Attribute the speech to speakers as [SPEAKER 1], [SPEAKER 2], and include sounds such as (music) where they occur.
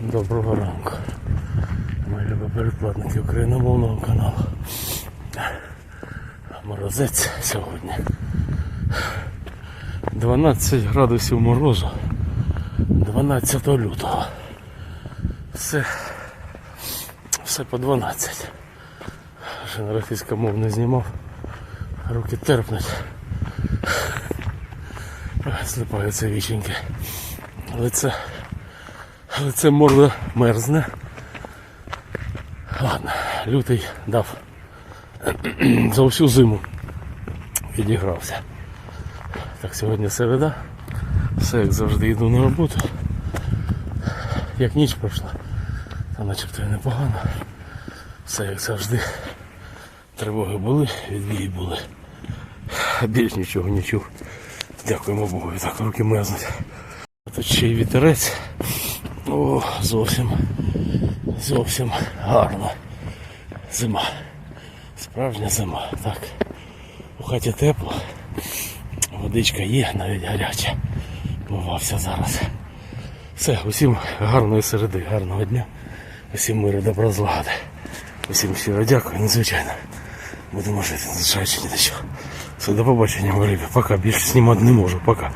[SPEAKER 1] Доброго ранку. Мої любі передплатники україномовного каналу. Морозець сьогодні. 12 градусів морозу. 12 лютого. Все, все по 12. Ще на російськомов не знімав. Руки терпнуть. Слипаються віченьки. Лице, лице морда мерзне. Ладно, лютий дав (clears throat) за всю зиму відігрався. Так, сьогодні середа. Все як завжди йду на роботу. Як ніч пройшла, то начебто і непогано. Все як завжди. Тривоги були, відбії були. Більш нічого не чув. Дякуємо Богу, так руки мерзнуть. Тут ще й вітерець. О, зовсім, зовсім гарно. Зима. Справжня зима. Так. У хаті тепло. Водичка є, навіть гаряча. Мивався зараз. Все, усім гарної середи, гарного дня. Усім миру, добра злагоди. Усім щиро дякую, надзвичайно. Будемо жити, незважаючи ні на що. Все, до побачення, мої любі. Пока. Більше знімати не можу. Пока.